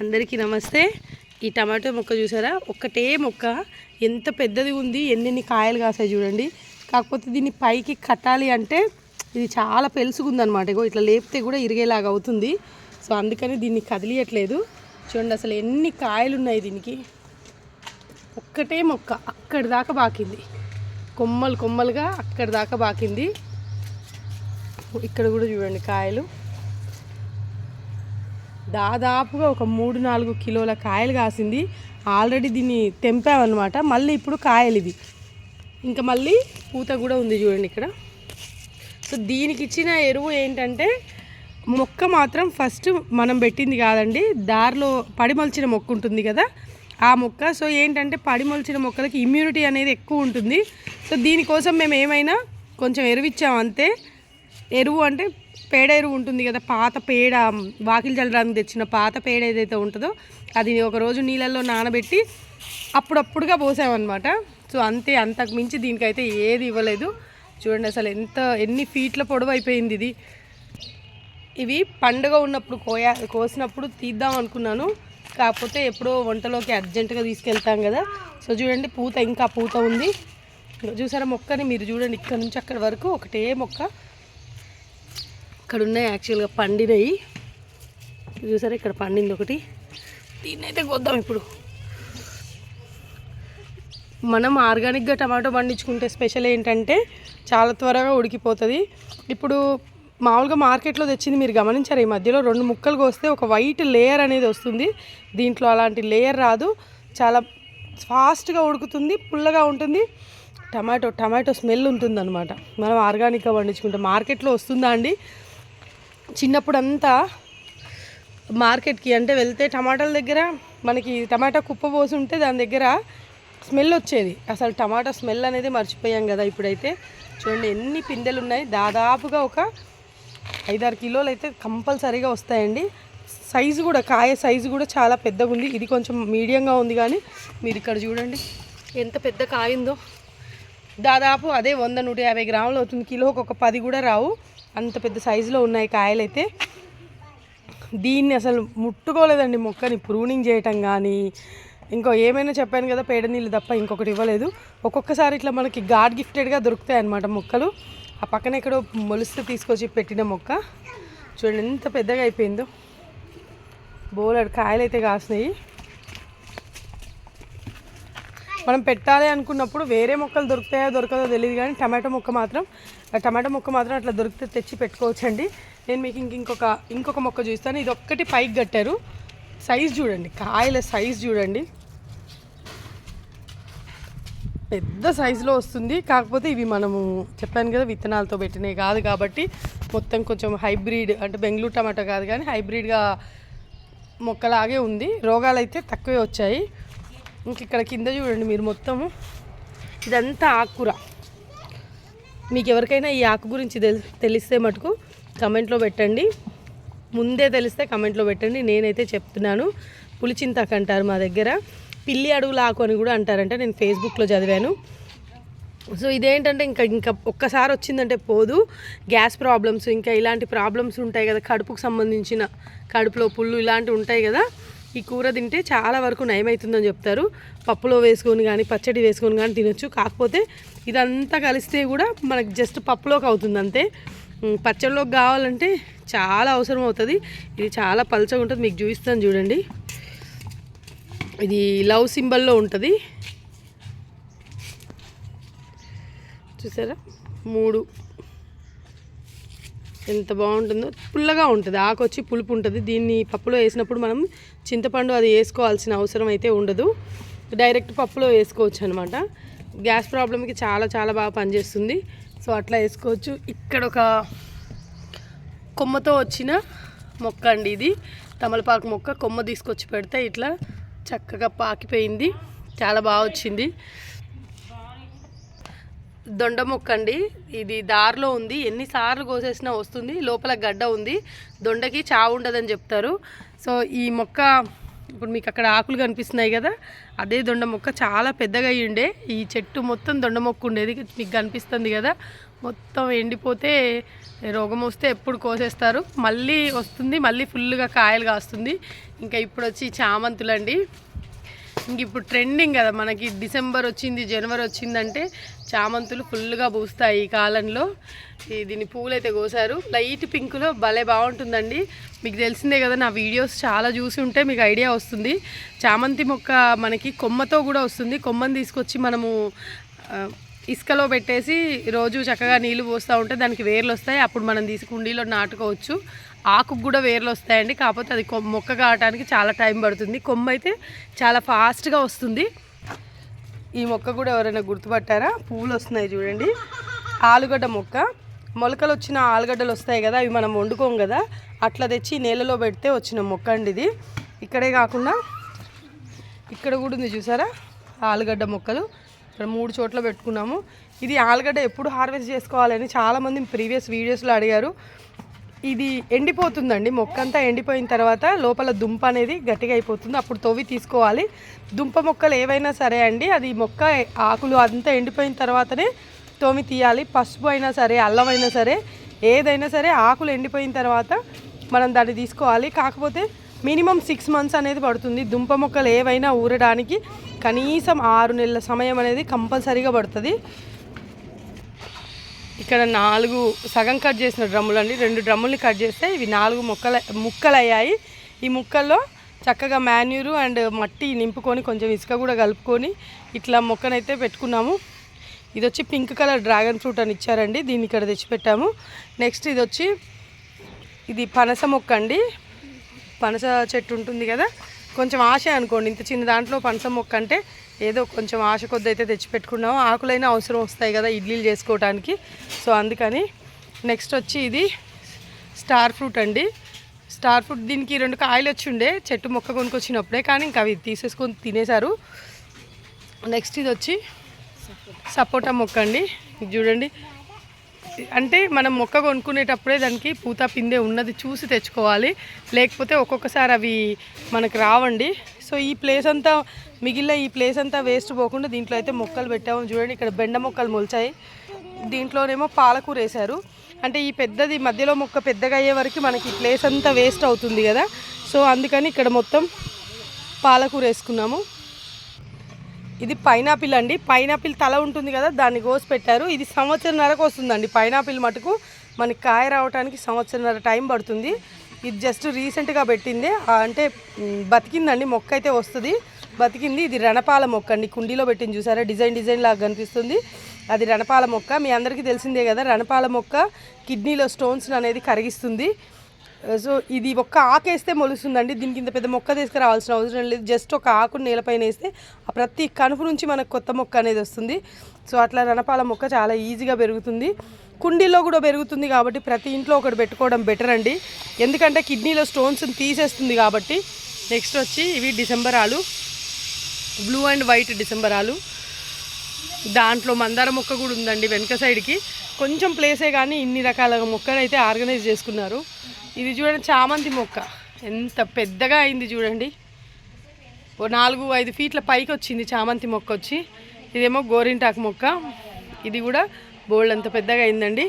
అందరికీ నమస్తే. ఈ టమాటో మొక్క చూసారా? ఒక్కటే మొక్క. ఎంత పెద్దది ఉంది ఎన్నెన్ని కాయలు కాసాయి చూడండి. కాకపోతే దీన్ని పైకి కట్టాలి అంటే ఇది చాలా పెలుసుకుందనమాట ఇగో ఇట్లా లేపితే కూడా ఇరిగేలాగా అవుతుంది. సో అందుకని దీన్ని కదిలియట్లేదు. చూడండి అసలు ఎన్ని కాయలు ఉన్నాయి దీనికి. ఒక్కటే మొక్క అక్కడి దాకా బాకింది. కొమ్మలు కొమ్మలుగా అక్కడి దాకా బాకింది. ఇక్కడ కూడా చూడండి కాయలు. దాదాపుగా ఒక మూడు నాలుగు కిలోల కాయలు కాసింది. ఆల్రెడీ దీన్ని తెంపామన్నమాట. మళ్ళీ ఇప్పుడు కాయలు ఇవి. ఇంకా మళ్ళీ పూత కూడా ఉంది చూడండి ఇక్కడ. సో దీనికి ఇచ్చిన ఎరువు ఏంటంటే మొక్క మాత్రం ఫస్ట్ మనం పెట్టింది కాదండి దారిలో పడిమొలిచిన మొక్క ఉంటుంది కదా ఆ మొక్క. సో ఏంటంటే పడిమొలిచిన మొక్కలకి ఇమ్యూనిటీ అనేది ఎక్కువ ఉంటుంది. సో దీనికోసం మేము ఏమైనా కొంచెం ఎరువు ఇచ్చాం అంతే ఎరువు అంటే పేడ ఎరువు ఉంటుంది కదా పాత పేడ వాకిలి చల్లడానికి తెచ్చిన పాత పేడ ఏదైతే ఉంటుందో అది ఒక రోజు నీళ్ళల్లో నానబెట్టి అప్పుడప్పుడుగా పోసామన్నమాట. సో అంతే అంతకు మించి దీనికైతే ఏది ఇవ్వలేదు. చూడండి అసలు ఎంత ఎన్ని ఫీట్ల పొడవు అయిపోయింది ఇది. ఇవి పండుగ ఉన్నప్పుడు కోయా కోసినప్పుడు తీద్దాం అనుకున్నాను. కాకపోతే ఎప్పుడో వంటలోకి అర్జెంటుగా తీసుకెళ్తాం కదా. సో చూడండి పూత ఇంకా పూత ఉంది. చూసారా మొక్కని? మీరు చూడండి ఇక్కడ నుంచి అక్కడి వరకు ఒకటే మొక్క. ఇక్కడ ఉన్నాయి యాక్చువల్గా పండినవి చూసారా ఇక్కడ పండింది ఒకటి. దీన్ని అయితే కొద్దాం ఇప్పుడు. మనం ఆర్గానిక్గా టమాటో పండించుకుంటే స్పెషల్ ఏంటంటే చాలా త్వరగా ఉడికిపోతుంది. ఇప్పుడు మామూలుగా మార్కెట్లో తెచ్చింది మీరు గమనించారు? ఈ మధ్యలో రెండు ముక్కలు కోస్తే ఒక వైట్ లేయర్ అనేది వస్తుంది. దీంట్లో అలాంటి లేయర్ రాదు. చాలా ఫాస్ట్గా ఉడుకుతుంది పుల్లగా ఉంటుంది. టమాటో టమాటో స్మెల్ ఉంటుంది అనమాట మనం ఆర్గానిక్గా పండించుకుంటాం మార్కెట్లో వస్తుందా అండి? చిన్నప్పుడు అంతా మార్కెట్కి అంటే వెళ్తే టమాటాల దగ్గర మనకి టమాటా కుప్ప పోసి ఉంటే దాని దగ్గర స్మెల్ వచ్చేది. అసలు టమాటా స్మెల్ అనేది మర్చిపోయాం కదా ఇప్పుడైతే. చూడండి ఎన్ని పిందెలు ఉన్నాయి దాదాపుగా ఒక ఐదారు కిలోలు అయితే కంపల్సరీగా వస్తాయండి. సైజు కూడా కాయ సైజు కూడా చాలా పెద్దగా ఉంది ఇది కొంచెం మీడియంగా ఉంది కానీ మీరు ఇక్కడ చూడండి. ఎంత పెద్ద కాయిందో. దాదాపు అదే వంద నూట యాభై గ్రాములు అవుతుంది. కిలోకి ఒక పది కూడా రావు. అంత పెద్ద సైజులో ఉన్నాయి కాయలైతే. దీన్ని అసలు ముట్టుకోలేదండి మొక్కని ప్రూనింగ్ చేయటం కానీ ఇంకో ఏమైనా చెప్పాను కదా పేడ నీళ్ళు తప్ప ఇంకొకటి ఇవ్వలేదు. ఒక్కొక్కసారి ఇట్లా మనకి గాడ్ గిఫ్టెడ్గా దొరుకుతాయి అన్నమాట మొక్కలు. ఆ పక్కన ఎక్కడో మొలిస్తే తీసుకొచ్చి పెట్టిన మొక్క. చూడండి ఎంత పెద్దగా అయిపోయిందో. బోలెడు కాయలు అయితే కాసినాయి. మనం పెట్టాలి అనుకున్నప్పుడు వేరే మొక్కలు దొరుకుతాయో దొరకదో తెలియదు కానీ టమాటో మొక్క మాత్రం టమాటో మొక్క మాత్రం అట్లా దొరికితే తెచ్చి పెట్టుకోవచ్చండి. నేను మీకు ఇంక ఇంకొక ఇంకొక మొక్క చూస్తాను. ఇది ఒక్కటి పైకి కట్టారు. సైజ్ చూడండి. కాయల సైజ్ చూడండి. పెద్ద సైజులో వస్తుంది. కాకపోతే ఇవి మనము చెప్పాను కదా విత్తనాలతో పెట్టినవి కాదు కాబట్టి మొత్తం కొంచెం హైబ్రిడ్ అంటే బెంగళూరు టమాటో కాదు కానీ హైబ్రిడ్గా మొక్కలాగే ఉంది. రోగాలు అయితే తక్కువే వచ్చాయి. ఇంక ఇక్కడ కింద చూడండి మీరు మొత్తము. ఇదంతా ఆకుకూర. మీకు ఎవరికైనా ఈ ఆకు గురించి తెలి తెలిస్తే మటుకు కమెంట్లో పెట్టండి. ముందే తెలిస్తే కమెంట్లో పెట్టండి. నేనైతే చెప్తున్నాను. పులిచింతాకు అంటారు మా దగ్గర. పిల్లి అడుగుల ఆకు అని కూడా అంటారంట. నేను ఫేస్బుక్లో చదివాను. సో ఇదేంటంటే ఇంకా ఇంకా ఒక్కసారి వచ్చిందంటే పోదు. గ్యాస్ ప్రాబ్లమ్స్ ఇంకా ఇలాంటి ప్రాబ్లమ్స్ ఉంటాయి కదా. కడుపుకు సంబంధించిన కడుపులో పుళ్ళు ఇలాంటివి ఉంటాయి కదా. ఈ కూర తింటే చాలా వరకు నయమవుతుందని చెప్తారు. పప్పులో వేసుకొని కానీ పచ్చడి వేసుకొని కానీ తినొచ్చు. కాకపోతే ఇదంతా కలిస్తే కూడా మనకు జస్ట్ పప్పులోకి అవుతుంది అంతే. పచ్చడిలోకి కావాలంటే చాలా అవసరం అవుతుంది. ఇది చాలా పలచగా ఉంటుంది. మీకు చూపిస్తాను చూడండి. ఇది లవ్ సింబల్లో ఉంటుంది. చూసారా? మూడు. ఎంత బాగుంటుందో పుల్లగా ఉంటుంది. ఆకు వచ్చి పులుపు ఉంటుంది. దీన్ని పప్పులో వేసినప్పుడు మనం చింతపండు అది వేసుకోవాల్సిన అవసరం అయితే ఉండదు. డైరెక్ట్ పప్పులో వేసుకోవచ్చు అనమాట గ్యాస్ ప్రాబ్లంకి చాలా చాలా బాగా పనిచేస్తుంది. సో అట్లా వేసుకోవచ్చు. ఇక్కడ ఒక కొమ్మతో వచ్చిన మొక్క అండి ఇది. తమలపాకు మొక్క కొమ్మ తీసుకొచ్చి పెడితే ఇట్లా చక్కగా పాకిపోయింది. చాలా బాగా వచ్చింది. దొండ మొక్క అండి ఇది దారిలో ఉంది. ఎన్నిసార్లు కోసేసినా వస్తుంది. లోపల గడ్డ ఉంది. దొండకి చావు ఉండదని చెప్తారు. సో ఈ మొక్క ఇప్పుడు మీకు అక్కడ ఆకులు కనిపిస్తున్నాయి కదా? అదే దొండ మొక్క చాలా పెద్దగా ఉండే ఈ చెట్టు మొత్తం దొండ మొక్క ఉండేది మీకు కనిపిస్తుంది కదా? మొత్తం ఎండిపోతే రోగం వస్తే ఎప్పుడు కోసేస్తారు. మళ్ళీ వస్తుంది. మళ్ళీ ఫుల్గా కాయలు కాస్తుంది. ఇంకా ఇప్పుడు వచ్చి చామంతులండి. ఇంక ఇప్పుడు ట్రెండింగ్ కదా మనకి డిసెంబర్ వచ్చింది జనవరి వచ్చిందంటే చామంతులు ఫుల్గా పూస్తాయి ఈ కాలంలో. దీన్ని దీని కోసారు. లైట్ పింక్లో భలే బాగుంటుందండి. మీకు తెలిసిందే కదా నా వీడియోస్ చాలా చూసి ఉంటే మీకు ఐడియా వస్తుంది. చామంతి మొక్క మనకి కొమ్మతో కూడా వస్తుంది. కొమ్మని తీసుకొచ్చి మనము ఇసుకలో పెట్టేసి రోజు చక్కగా నీళ్ళు పోస్తూ ఉంటే దానికి వేర్లు వస్తాయి. అప్పుడు మనం తీసి కుండీలో నాటుకోవచ్చు. ఆకుకు కూడా వేర్లు వస్తాయండి. కాకపోతే అది మొక్క కావడానికి చాలా టైం పడుతుంది. కొమ్మ అయితే చాలా ఫాస్ట్గా వస్తుంది. ఈ మొక్క కూడా ఎవరైనా గుర్తుపట్టారా? పువ్వులు వస్తున్నాయి చూడండి. ఆలుగడ్డ మొక్క. మొలకలు వచ్చిన ఆలుగడ్డలు వస్తాయి కదా అవి మనం వండుకోం కదా అట్లా తెచ్చి నేలలో పెడితే వచ్చిన మొక్క అండి ఇది. ఇక్కడే కాకుండా ఇక్కడ కూడా ఉంది చూసారా? ఆలుగడ్డ మొక్కలు. ఇక్కడ మూడు చోట్ల పెట్టుకున్నాము. ఇది ఆలుగడ్డ ఎప్పుడు హార్వెస్ట్ చేసుకోవాలని చాలామంది ప్రీవియస్ వీడియోస్లో అడిగారు. ఇది ఎండిపోతుందండి. మొక్క అంతా ఎండిపోయిన తర్వాత లోపల దుంప అనేది గట్టిగా అయిపోతుంది. అప్పుడు తవ్వి తీసుకోవాలి. దుంప మొక్కలు ఏవైనా సరే అండి అది మొక్క ఆకులు అంతా ఎండిపోయిన తర్వాతనే తోమి తీయాలి. పసుపు అయినా సరే అల్లం అయినా సరే ఏదైనా సరే ఆకులు ఎండిపోయిన తర్వాత మనం దాన్ని తీసుకోవాలి. కాకపోతే మినిమం సిక్స్ మంత్స్ అనేది పడుతుంది. దుంప మొక్కలు ఏవైనా ఊరడానికి కనీసం ఆరు నెలల సమయం అనేది కంపల్సరీగా పడుతుంది. ఇక్కడ నాలుగు సగం కట్ చేసిన డ్రమ్ములు అండి. రెండు డ్రమ్ముల్ని కట్ చేస్తే ఇవి నాలుగు మొక్కల ముక్కలు అయ్యాయి ఈ ముక్కల్లో చక్కగా మాన్యూరు అండ్ మట్టి నింపుకొని కొంచెం ఇసుక కూడా కలుపుకొని ఇట్లా మొక్కనైతే పెట్టుకున్నాము. ఇది వచ్చి పింక్ కలర్ డ్రాగన్ ఫ్రూట్ అని ఇచ్చారండి. దీన్ని ఇక్కడ తెచ్చిపెట్టాము. నెక్స్ట్ ఇది వచ్చి ఇది పనస మొక్క అండి. పనస చెట్టు ఉంటుంది కదా కొంచెం ఆశ అనుకోండి. ఇంత చిన్న దాంట్లో పనస మొక్క అంటే ఏదో కొంచెం ఆశ కొద్ది అయితే తెచ్చిపెట్టుకున్నాము ఆకులైనా అవసరం వస్తాయి కదా ఇడ్లీలు చేసుకోవడానికి సో అందుకని నెక్స్ట్ వచ్చి ఇది స్టార్ ఫ్రూట్ అండి. స్టార్ ఫ్రూట్ దీనికి రెండు కాయలు వచ్చి ఉండే చెట్టు మొక్క కొనుక్కొచ్చినప్పుడే కానీ ఇంకా అవి తీసేసుకొని తినేశారు. నెక్స్ట్ ఇది వచ్చి సపోటా మొక్క అండి. చూడండి. అంటే మనం మొక్క కొనుక్కునేటప్పుడే దానికి పూత పిందె ఉన్నది చూసి తెచ్చుకోవాలి. లేకపోతే ఒక్కొక్కసారి అవి మనకు రావండి. సో ఈ ప్లేస్ అంతా మిగిలిన ఈ ప్లేస్ అంతా వేస్ట్ పోకుండా దీంట్లో అయితే మొక్కలు పెట్టాము. చూడండి ఇక్కడ బెండ మొక్కలు మొలిచాయి. దీంట్లోనేమో పాలకూర వేశారు. అంటే ఈ పెద్దది మధ్యలో మొక్క పెద్దగా అయ్యే వరకు మనకి ఈ ప్లేస్ అంతా వేస్ట్ అవుతుంది కదా. సో అందుకని ఇక్కడ మొత్తం పాలకూర వేసుకున్నాము. ఇది పైనాపిల్ అండి. పైనాపిల్ తల ఉంటుంది కదా దాన్ని కోసి పెట్టారు. ఇది సంవత్సరంన్నరకు వస్తుందండి. పైనాపిల్ మటుకు మనకి కాయ రావడానికి సంవత్సరంన్నర టైం పడుతుంది. ఇది జస్ట్ రీసెంట్గా పెట్టింది. అంటే బతికిందండి. మొక్క అయితే వస్తుంది. బతికింది. ఇది రణపాల మొక్క అండి. కుండీలో పెట్టింది చూసారా? డిజైన్ డిజైన్ లాగా కనిపిస్తుంది. అది రణపాల మొక్క. మీ అందరికీ తెలిసిందే కదా రణపాల మొక్క కిడ్నీలో స్టోన్స్ అనేది కరిగిస్తుంది. Uh, సో ఇది ఒక్క ఆకు వేస్తే మొలుస్తుందండి. దీనికి ఇంత పెద్ద మొక్క తీసుకురావాల్సిన అవసరం లేదు. జస్ట్ ఒక ఆకును నేలపైన వేస్తే ఆ ప్రతి కనుపు నుంచి మనకు కొత్త మొక్క అనేది వస్తుంది. సో అట్లా రణపాల మొక్క చాలా ఈజీగా పెరుగుతుంది. కుండీలో కూడా పెరుగుతుంది కాబట్టి ప్రతి ఇంట్లో ఒకటి పెట్టుకోవడం బెటర్ అండి. ఎందుకంటే కిడ్నీలో స్టోన్స్ తీసేస్తుంది కాబట్టి నెక్స్ట్ వచ్చి ఇవి డిసెంబర్ ఆలు. బ్లూ అండ్ వైట్ డిసెంబర్ ఆలు. దాంట్లో మందార మొక్క కూడా ఉందండి వెనక సైడ్కి కొంచెం ప్లేసే కానీ ఇన్ని రకాల మొక్కలు అయితే ఆర్గనైజ్ చేసుకున్నారు. ఇది చూడండి చామంతి మొక్క. ఎంత పెద్దగా అయింది చూడండి. ఓ నాలుగు ఐదు ఫీట్ల పైకి వచ్చింది చామంతి మొక్క వచ్చి. ఇదేమో గోరింటాకు మొక్క. ఇది కూడా బోల్డ్ అంత పెద్దగా అయిందండి.